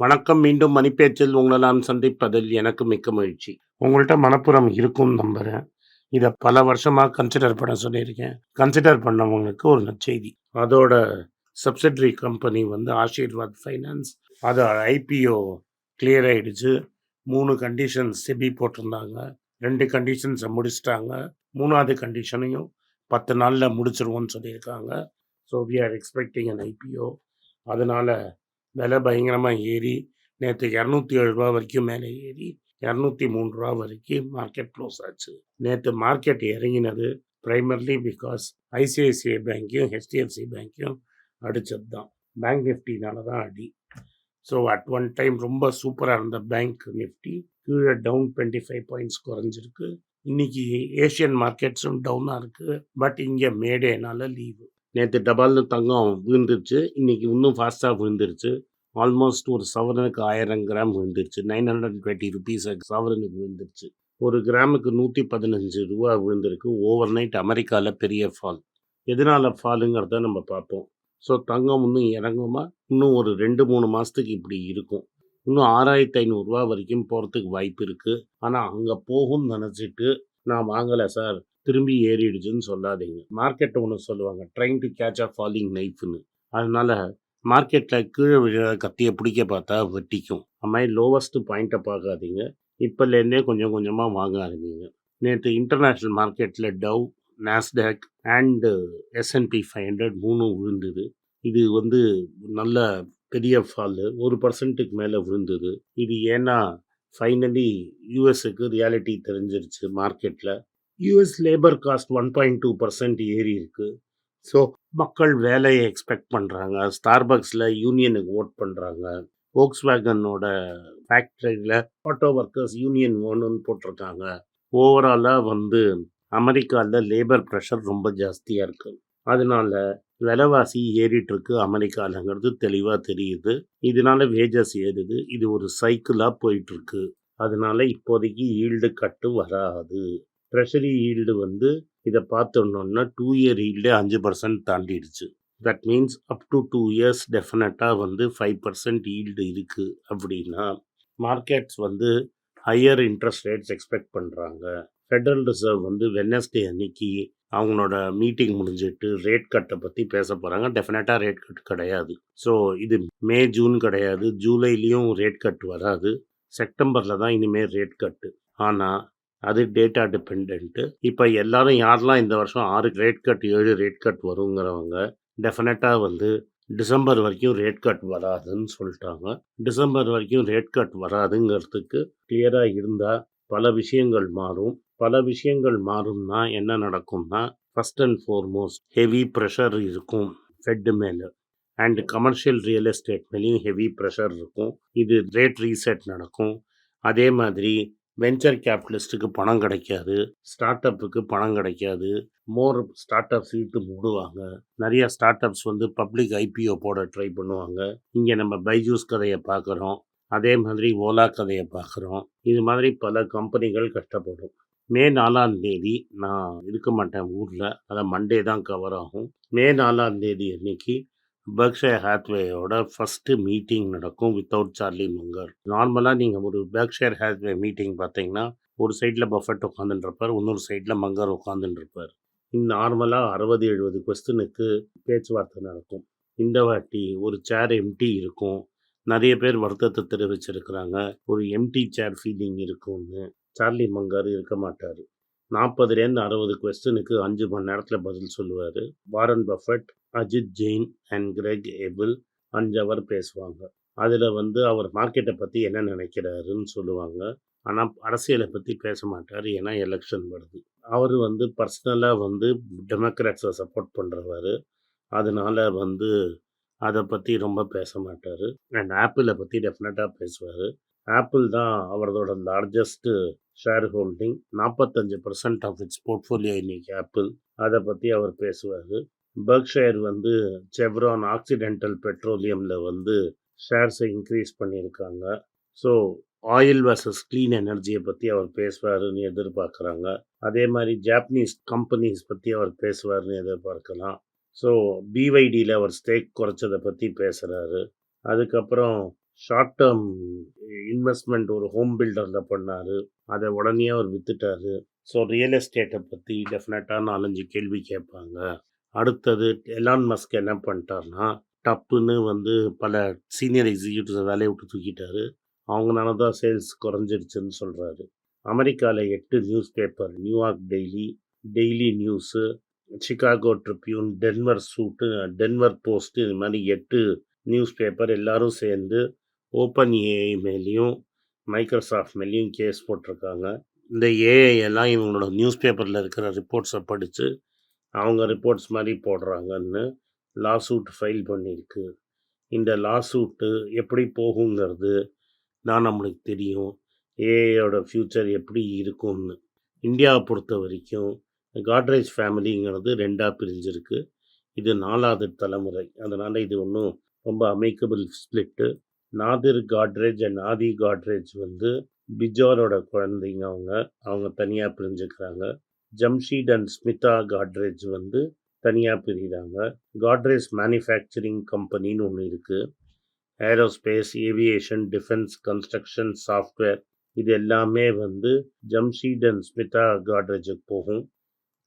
வணக்கம் மீண்டும் மணிப்பேச்சில் உங்களை நான் சந்திப்பதில் எனக்கு மிக்க மகிழ்ச்சி. உங்கள்கிட்ட மனப்புறம் இருக்கும் நம்புகிறேன் இதை பல வருஷமாக கன்சிடர் பண்ண சொல்லியிருக்கேன். கன்சிடர் பண்ணவங்களுக்கு ஒரு நற்செய்தி. அதோட சப்சிடரி கம்பெனி வந்து ஆசீர்வாத் ஃபைனான்ஸ் அது ஐபிஓ கிளியர் ஆகிடுச்சு மூணு கண்டிஷன்ஸ் செபி போட்டிருந்தாங்க. ரெண்டு கண்டிஷன்ஸை முடிச்சிட்டாங்க. மூணாவது கண்டிஷனையும் பத்து நாளில் முடிச்சிருவோன்னு சொல்லியிருக்காங்க. So we are expecting an IPO அதனால் விலை பயங்கரமாக ஏறி நேற்று இரநூத்தி ஏழு ரூபா வரைக்கும் மேலே ஏறி இரநூத்தி மூணு ரூபா வரைக்கும் மார்க்கெட் க்ளோஸ் ஆச்சு. நேற்று மார்க்கெட் இறங்கினது ப்ரைமர்லி பிகாஸ் ஐசிஐசிஐ பேங்க்கையும் ஹெச்டிஎஃப்சி பேங்க்கையும் அடித்தது தான் பேங்க் நிஃப்டினால தான் அடி. ஸோ அட் ஒன் டைம் ரொம்ப சூப்பராக இருந்த பேங்க் நிஃப்டி கீழே டவுன் டுவெண்ட்டி ஃபைவ் பாயிண்ட்ஸ் குறைஞ்சிருக்கு. இன்னைக்கு ஏஷியன் மார்க்கெட்ஸும் டவுனாக இருக்குது பட் இங்கே மேடேனால லீவு நேற்று டபால்னு தங்கம் விழுந்துருச்சு. இன்றைக்கி இன்னும் ஃபாஸ்ட்டாக விழுந்துருச்சு. ஆல்மோஸ்ட் ஒரு சவரனுக்கு ஆயிரம் கிராம் விழுந்துருச்சு. நைன் ஹண்ட்ரட் டுவெண்ட்டி ருபீஸ் சவரனுக்கு விழுந்துருச்சு. ஒரு கிராமுக்கு நூற்றி பதினஞ்சு ரூபா விழுந்திருக்கு. ஓவர் நைட் அமெரிக்காவில் பெரிய ஃபால் எதனால் ஃபாலுங்கிறத நம்ம பார்ப்போம். ஸோ தங்கம் இன்னும் இறங்குமா? இன்னும் ஒரு ரெண்டு மூணு மாதத்துக்கு இப்படி இருக்கும். இன்னும் ஆறாயிரத்தி ஐநூறுரூவா வரைக்கும் போகிறதுக்கு வாய்ப்பு இருக்குது ஆனால் அங்கே போகும்னு நினச்சிட்டு நான் வாங்கலை சார். திரும்பி ஏறிடுச்சுன்னு சொல்லாதீங்க. மார்க்கெட் ஒன்று சொல்லுவாங்க. Trying to catch a falling நைஃப்னு அதனால மார்க்கெட்டில் கீழே விழுற கத்தியை பிடிக்க பார்த்தா வெட்டிக்கும். அது மாதிரி லோவஸ்ட்டு பாயிண்ட்டை பார்க்காதீங்க. இப்போலேருந்தே கொஞ்சம் கொஞ்சமாக வாங்க ஆரம்பிங்க நேற்று இன்டர்நேஷ்னல் மார்க்கெட்டில் Dow Nasdaq and S and P five hundred மூணும் விழுந்தது. இது வந்து நல்ல பெரிய ஃபாலு ஒரு பர்சன்ட்டுக்கு மேலே விழுந்தது. இது ஏன்னா ஃபைனலி யூஎஸ்க்கு ரியாலிட்டி தெரிஞ்சிருச்சு மார்க்கெட்டில் US labour cost one point two percent ஏறி இருக்கு. ஸோ மக்கள் வேலையை எக்ஸ்பெக்ட் பண்ணுறாங்க ஸ்டார்பக்ஸில் யூனியனுக்கு ஓட் பண்ணுறாங்க ஓக்ஸ் வேகனோட ஃபேக்ட்ரியில் ஆட்டோ ஒர்க்கர்ஸ் யூனியன் வேணும்னு போட்டிருக்காங்க. ஓவராலாக வந்து அமெரிக்காவில் லேபர் ப்ரெஷர் ரொம்ப ஜாஸ்தியாக இருக்குது அதனால விலைவாசி ஏறிட்டுருக்கு அமெரிக்காலங்கிறது தெளிவாக தெரியுது. இதனால வேஜஸ் ஏறுது. இது ஒரு சைக்கிளாக போயிட்டுருக்கு அதனால இப்போதைக்கு ஈல்டு கட்டு வராது. ட்ரெஷரி ஈல்டு வந்து இதை பார்த்தோன்னா டூ இயர் ஈல்டே அஞ்சு percent தாண்டிடுச்சு. That means up to two years டெஃபினட்டாக வந்து ஃபைவ் பர்சன்ட் ஈல்டு இருக்குது அப்படின்னா மார்க்கெட்ஸ் வந்து ஹையர் இன்ட்ரெஸ்ட் ரேட்ஸ் எக்ஸ்பெக்ட் பண்ணுறாங்க ஃபெடரல் ரிசர்வ் வந்து வெனஸ்டே அன்னைக்கு அவங்களோட மீட்டிங் முடிஞ்சிட்டு ரேட் கட்டை பற்றி பேச போகிறாங்க டெஃபினட்டாக ரேட் கட் கிடையாது. ஸோ இது மே ஜூன் கிடையாது. ஜூலைலேயும் ரேட் கட் வராது. செப்டம்பரில் தான் இனிமேல் ரேட் கட்டு ஆனால் அது டேட்டா டிபெண்ட்டு இப்போ எல்லாரும் யாரெல்லாம் இந்த வருஷம் ஆறு ரேட் கட் ஏழு ரேட் கட் வருங்கிறவங்க டெஃபினட்டாக வந்து டிசம்பர் வரைக்கும் ரேட் கட் வராதுன்னு சொல்லிட்டாங்க. டிசம்பர் வரைக்கும் ரேட் கட் வராதுங்கிறதுக்கு கிளியராக இருந்தால் பல விஷயங்கள் மாறும். பல விஷயங்கள் மாறும்னா என்ன நடக்கும்னா first and foremost heavy pressure இருக்கும் ஃபெட்டு மேலே. அண்ட் கமர்ஷியல் ரியல் எஸ்டேட் மேலேயும் ஹெவி ப்ரெஷர் இருக்கும். இது ரேட் ரீசெட் நடக்கும். அதே மாதிரி வெஞ்சர் கேபிட்டலிஸ்ட்டுக்கு பணம் கிடைக்காது ஸ்டார்ட் அப்புக்கு பணம் கிடைக்காது மோர் ஸ்டார்ட் அப்ஸ் இழுத்து மூடுவாங்க. நிறைய ஸ்டார்ட் அப்ஸ் வந்து பப்ளிக் ஐபிஓ போட ட்ரை பண்ணுவாங்க. இங்கே நம்ம பைஜூஸ் கதையை பார்க்குறோம். அதே மாதிரி ஓலா கதையை பார்க்குறோம். இது மாதிரி பல கம்பெனிகள் கஷ்டப்படும். மே நாலாம் தேதி நான் இருக்க மாட்டேன் ஊரில். அதை மண்டே தான் கவர் ஆகும். மே நாலாம் தேதி அன்னைக்கு பெர்க்ஷயர் ஹேத்வேயோட ஃபஸ்ட்டு மீட்டிங் நடக்கும் வித்தவுட் சார்லி மங்கர் நார்மலாக நீங்கள் ஒரு பெர்க்ஷயர் ஹேத்வே மீட்டிங் பார்த்தீங்கன்னா ஒரு சைடில் பஃபட் உட்காந்துருப்பார் இன்னொரு சைடில் மங்கர் உட்காந்துருப்பார் நார்மலாக அறுபது எழுபது கொஸ்டினுக்கு பேச்சுவார்த்தை நடக்கும். இந்த வாட்டி ஒரு சேர் எம்டி இருக்கும். நிறைய பேர் வருத்தத்தை தெரிவிச்சிருக்கிறாங்க. ஒரு எம்டி சேர் ஃபீலிங் இருக்கும்னு. சார்லி மங்கார் இருக்க மாட்டார். நாற்பதுலேருந்து அறுபது கொஸ்டினுக்கு அஞ்சு மணி நேரத்தில் பதில் சொல்லுவார். Warren Buffett Ajit Jain and Greg Abel அஞ்சு அவர் பேசுவாங்க. அதில் வந்து அவர் மார்க்கெட்டை பற்றி என்ன நினைக்கிறாருன்னு சொல்லுவாங்க. ஆனால் அரசியலை பற்றி பேச மாட்டார் ஏன்னா எலெக்ஷன் வருது. அவர் வந்து பர்சனலாக வந்து டெமோக்ராட்ஸை சப்போர்ட் பண்ணுறவர் அதனால வந்து அதை பற்றி ரொம்ப பேச மாட்டார். அண்ட் ஆப்பிளை பற்றி டெஃபினட்டாக பேசுவார். ஆப்பிள் தான் அவரதோட largest share holding. 45% of its portfolio இன்னைக்கு ஆப்பிள். அதை பற்றி அவர் பேசுவார். பர்க்ஷயர் வந்து செவ்ரான் ஆக்சிடென்டல் பெட்ரோலியமில் வந்து ஷேர்ஸை இன்க்ரீஸ் பண்ணியிருக்காங்க. ஸோ ஆயில் வர்சஸ் க்ளீன் எனர்ஜியை பற்றி அவர் பேசுவாருன்னு எதிர்பார்க்குறாங்க. அதே மாதிரி ஜாப்பனீஸ் கம்பெனிஸ் பற்றி அவர் பேசுவாருன்னு எதிர்பார்க்கலாம். ஸோ பிஒய்டியில் அவர் ஸ்டேக் குறைச்சதை பற்றி பேசுகிறாரு அதுக்கப்புறம் ஷார்ட் டேர்ம் இன்வெஸ்ட்மெண்ட் ஒரு ஹோம் பில்டரில் பண்ணார் அதை உடனே அவர் விற்றுட்டார் ஸோ ரியல் எஸ்டேட்டை பற்றி டெஃபினட்டாக நாலஞ்சு கேள்வி கேட்பாங்க. அடுத்தது எலான் மஸ்க் என்ன பண்ணிட்டார்னா, டப்புன்னு வந்து பல சீனியர் எக்ஸிக்யூட்டிவ்ஸை வேலையை விட்டு தூக்கிட்டாரு. அவங்களால தான் சேல்ஸ் குறைஞ்சிருச்சுன்னு சொல்கிறாரு அமெரிக்காவில் எட்டு news paper New York Daily, Daily News, Chicago Tribune, Denver சூட்டு, டென்வர் போஸ்ட்டு இது மாதிரி எட்டு நியூஸ் பேப்பர் எல்லோரும் சேர்ந்து ஓப்பன் ஏஐ மேலேயும் மைக்ரோசாஃப்ட் மேலேயும் கேஸ் போட்டிருக்காங்க. இந்த ஏஐ எல்லாம் இவங்களோட நியூஸ் பேப்பரில் இருக்கிற ரிப்போர்ட்ஸை படித்து அவங்க ரிப்போர்ட்ஸ் மாதிரி போடுறாங்கன்னு லாசூட் ஃபைல் பண்ணியிருக்கு. இந்த லாசூட்டு எப்படி போகுங்கிறது நான் நம்மளுக்கு தெரியும். ஏஐயோட ஃப்யூச்சர் எப்படி இருக்கும்னு. இந்தியா பொறுத்த வரைக்கும் காட்ரேஜ் ஃபேமிலிங்கிறது ரெண்டாக பிரிஞ்சிருக்கு. இது நாலாவது தலைமுறை. அதனால் இது ஒன்றும் ரொம்ப amicable split. Nadir Godrej and Adi Godrej வந்து பிஜோரோட குழந்தைங்க அவங்க. அவங்க தனியாக பிரிஞ்சுக்கிறாங்க. ஜம்ஷீட் அண்ட் ஸ்மிதா காட்ரேஜ் வந்து தனியாக பிரிகிறாங்க காட்ரேஜ் மேனுஃபேக்சரிங் கம்பெனின்னு ஒன்று இருக்குது aerospace, aviation, defence, construction, software இது எல்லாமே வந்து ஜம்ஷீட் அண்ட் ஸ்மிதா காட்ரேஜுக்கு போகும்.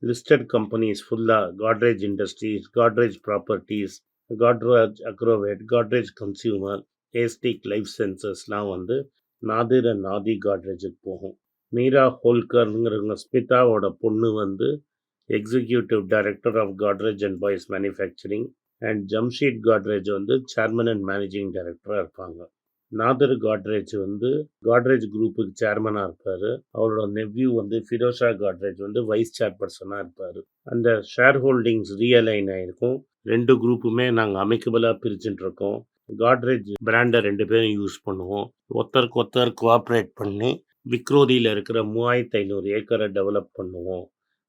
லிஸ்டட் கம்பெனிஸ் ஃபுல்லாக Godrej industries, Godrej properties, Godrej Agrovet, Godrej consumer, Astec life சென்சஸ்லாம் வந்து நாதிர் அண்ட் நாதி காட்ரேஜுக்கு போகும். மீரா ஹோல்கர்ங்கிறவங்க ஸ்மிதாவோட பொண்ணு வந்து executive director of Godrej and Boyce manufacturing and Jamshyd Godrej வந்து சேர்மன் அண்ட் மேனேஜிங் டைரக்டராக இருப்பாங்க. நாதர் காட்ரேஜ் வந்து காட்ரேஜ் குரூப்புக்கு சேர்மனாக இருப்பார் அவரோட நெவ்யூ வந்து ஃபிரோஷா காட்ரேஜ் வந்து வைஸ் சேர்பர்சனாக இருப்பார் அந்த ஷேர் ஹோல்டிங்ஸ் ரீஅலைன் ஆகிருக்கும் ரெண்டு குரூப்புமே நாங்கள் அமைக்கபிளாக பிரிச்சுட்டு இருக்கோம். காட்ரேஜ் பிராண்டை ரெண்டு பேரும் யூஸ் பண்ணுவோம். ஒருத்தருக்கு ஒருத்தர் கோஆப்ரேட் பண்ணி விக்ரோதியில் இருக்கிற மூவாயிரத்து ஐநூறு ஏக்கரை டெவலப் பண்ணுவோம்.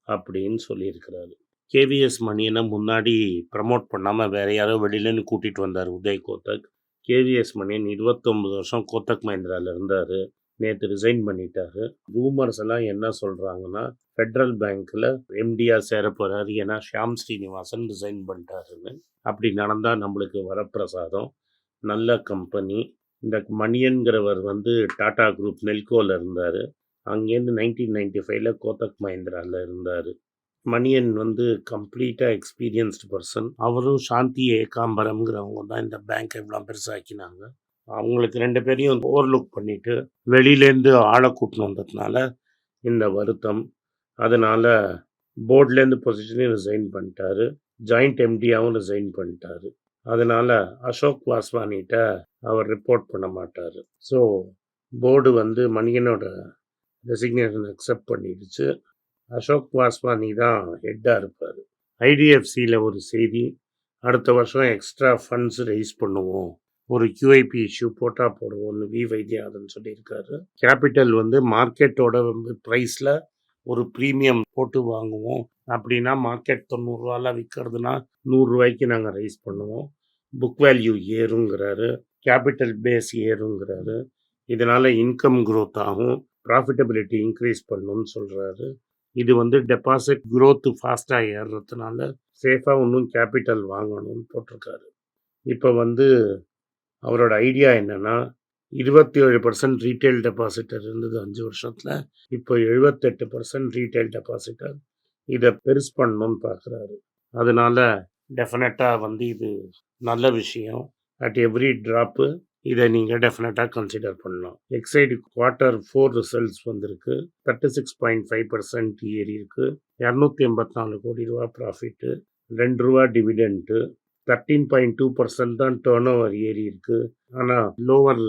அப்படின்னு சொல்லியிருக்கிறாரு. கேவிஎஸ் மணியனை முன்னாடி ப்ரமோட் பண்ணாமல் வேற யாரோ வெளியிலேருந்து கூட்டிகிட்டு வந்தார் உதய் கோத்தக். கேவிஎஸ் மணியன் 29 வருஷம் கோத்தக் மஹிந்திராவில் இருந்தார் நேற்று ரிசைன் பண்ணிட்டாரு. ரூமர்ஸ் எல்லாம் என்ன சொல்கிறாங்கன்னா ஃபெட்ரல் பேங்க்கில் எம்டிஆர் சேர போறாரு. ஏன்னா ஷியாம் ஸ்ரீனிவாசன் ரிசைன் பண்ணிட்டாருன்னு. அப்படி நடந்தால் நம்மளுக்கு வரப்பிரசாதம். நல்ல கம்பெனி. இந்த மணியன்கிறவர் வந்து டாடா குரூப் நெல்கோவில் இருந்தார் அங்கேருந்து 1995ல கோத்தக் மஹேந்திராவில் இருந்தார் மணியன் வந்து கம்ப்ளீட்டாக எக்ஸ்பீரியன்ஸ்டு பர்சன் அவரும் சாந்தி ஏகாம்பரம்ங்கிறவங்க தான் இந்த பேங்க்கை இவ்வளோ பெருசாக்கினாங்க. அவங்களுக்கு ரெண்டு பேரையும் ஓவர்லுக் பண்ணிட்டு வெளியிலேருந்து ஆளை கூட்டின்னு வந்ததுனால இந்த வருத்தம். அதனால் போர்ட்லேருந்து பொசிஷனையும் ரிசைன் பண்ணிட்டாரு. ஜாயிண்ட் எம்டியாகவும் ரிசைன் பண்ணிட்டாரு. அதனால அசோக் வாஸ்வானிட்ட அவர் ரிப்போர்ட் பண்ண மாட்டார் ஸோ போர்டு வந்து மணியனோட ரெசிக்னேஷன் அக்செப்ட் பண்ணிடுச்சு. அசோக் வாஸ்வானி தான் ஹெட்டாக இருப்பார் ஐடிஎஃப்சியில் ஒரு செய்தி. அடுத்த வருஷம் எக்ஸ்ட்ரா ஃபண்ட்ஸ் ரைஸ் பண்ணுவோம். ஒரு கியூஐபி இஷ்யூ போட்டால் போடுவோம்னு வி. வைத்தியநாதன் சொல்லியிருக்காரு. கேபிட்டல் வந்து மார்க்கெட்டோட ப்ரைஸில் ஒரு ப்ரீமியம் போட்டு வாங்குவோம். அப்படின்னா மார்க்கெட் தொண்ணூறுரூவாலாம் விற்கிறதுனா நூறுரூவாய்க்கு நாங்கள் ரைஸ் பண்ணுவோம். புக் வேல்யூ ஏறுங்கிறாரு. கேபிட்டல் பேஸ் ஏறுங்கிறாரு. இதனால் இன்கம் க்ரோத் ஆகும். ப்ராஃபிட்டபிலிட்டி இன்க்ரீஸ் பண்ணும்னு சொல்கிறாரு இது வந்து டெபாசிட் க்ரோத்து ஃபாஸ்ட்டாக ஏறுறதுனால சேஃபாக இன்னும் கேபிட்டல் வாங்கணும்னு போட்டிருக்காரு. இப்போ வந்து அவரோட ஐடியா என்னன்னா, 27% ரீட்டெயில் டெபாசிட்டர் இருந்தது அஞ்சு வருஷத்தில் இப்போ எழுபத்தெட்டு பர்சன்ட் ரீட்டைல் டெபாசிட்டர். இதை பெருசு பண்ணணும்னு பார்க்குறாரு. அதனால டெஃபினட்டாக வந்து இது நல்ல விஷயம். அட் எவ்ரி ட்ராப்பு இதை நீங்கள் டெஃபினட்டாக கன்சிடர் பண்ணலாம். எக்ஸைடு குவார்ட்டர் ஃபோர் ரிசல்ட்ஸ் வந்திருக்கு. 36.5% ஏறியிருக்கு. ரூ. 284 கோடி ப்ராஃபிட்டு. ரெண்டு ரூபா dividend thirteen point two percent தான் டர்ன் ஓவர் ஏரி இருக்குது ஆனால் lower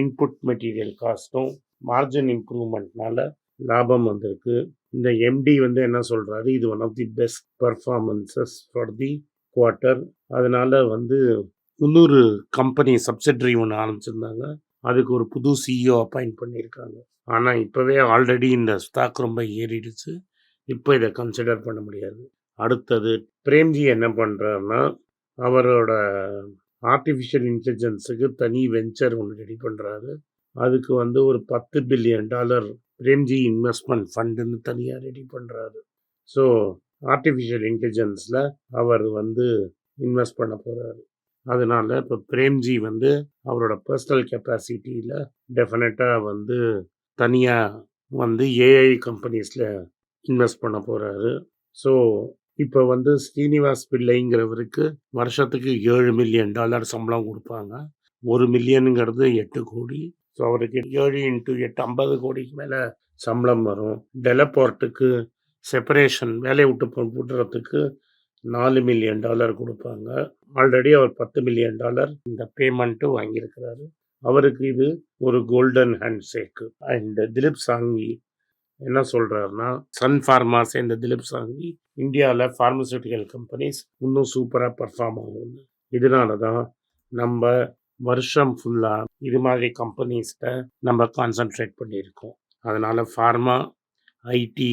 input material cost, margin இம்ப்ரூவ்மெண்ட்னால லாபம் வந்திருக்கு. இந்த எம்டி வந்து என்ன சொல்கிறாரு இது one of the best performances for the quarter அதனால் வந்து இன்னொரு கம்பெனி சப்சிடரி ஒன்று ஆரம்பிச்சிருந்தாங்க. அதுக்கு ஒரு புது சிஇஓ அப்பாயிண்ட் பண்ணியிருக்காங்க. ஆனால் இப்போவே ஆல்ரெடி இந்த ஸ்டாக் ரொம்ப ஏறிடுச்சு. இப்போ இதை கன்சிடர் பண்ண முடியாது. அடுத்தது பிரேம்ஜி என்ன பண்ணுறாருன்னா அவரோட ஆர்டிஃபிஷியல் இன்டெலிஜென்ஸுக்கு தனி வெஞ்சர் ஒன்று ரெடி பண்ணுறாரு அதுக்கு வந்து ஒரு பத்து பில்லியன் டாலர் பிரேம்ஜி இன்வெஸ்ட்மெண்ட் ஃபண்டுன்னு தனியாக ரெடி பண்ணுறாரு ஸோ ஆர்டிஃபிஷியல் இன்டெலிஜென்ஸில் அவர் வந்து இன்வெஸ்ட் பண்ண போகிறாரு அதனால் இப்போ பிரேம்ஜி வந்து அவரோட பர்சனல் கெப்பாசிட்டியில் டெஃபினட்டாக வந்து தனியாக வந்து ஏஐ கம்பெனிஸில் இன்வெஸ்ட் பண்ண போகிறாரு ஸோ இப்போ வந்து ஸ்ரீனிவாஸ் பிள்ளைங்கிறவருக்கு வருஷத்துக்கு ஏழு மில்லியன் டாலர் சம்பளம் கொடுப்பாங்க. ஒரு மில்லியனுங்கிறது எட்டு கோடி. ஸோ அவருக்கு ஏழு இன்ட்டு எட்டு ஐம்பது கோடிக்கு மேலே சம்பளம் வரும். டெலப்போர்ட்டுக்கு செப்பரேஷன் வேலையை விட்டு போட்டுறதுக்கு நாலு மில்லியன் டாலர் கொடுப்பாங்க. ஆல்ரெடி அவர் பத்து மில்லியன் டாலர் இந்த பேமெண்ட்டு வாங்கியிருக்கிறாரு. அவருக்கு இது ஒரு golden hand shake and Dilip Shanghvi என்ன சொல்கிறாருன்னா சன் ஃபார்மா சேர்ந்த திலீப் சாங்வி இந்தியாவில் ஃபார்மசூட்டிக்கல் கம்பெனிஸ் இன்னும் சூப்பராக பர்ஃபார்ம் ஆகும். இதனால தான் நம்ம வருஷம் ஃபுல்லாக இது மாதிரி கம்பெனிஸ்கிட்ட நம்ம கான்சன்ட்ரேட் பண்ணியிருக்கோம். அதனால் pharma IT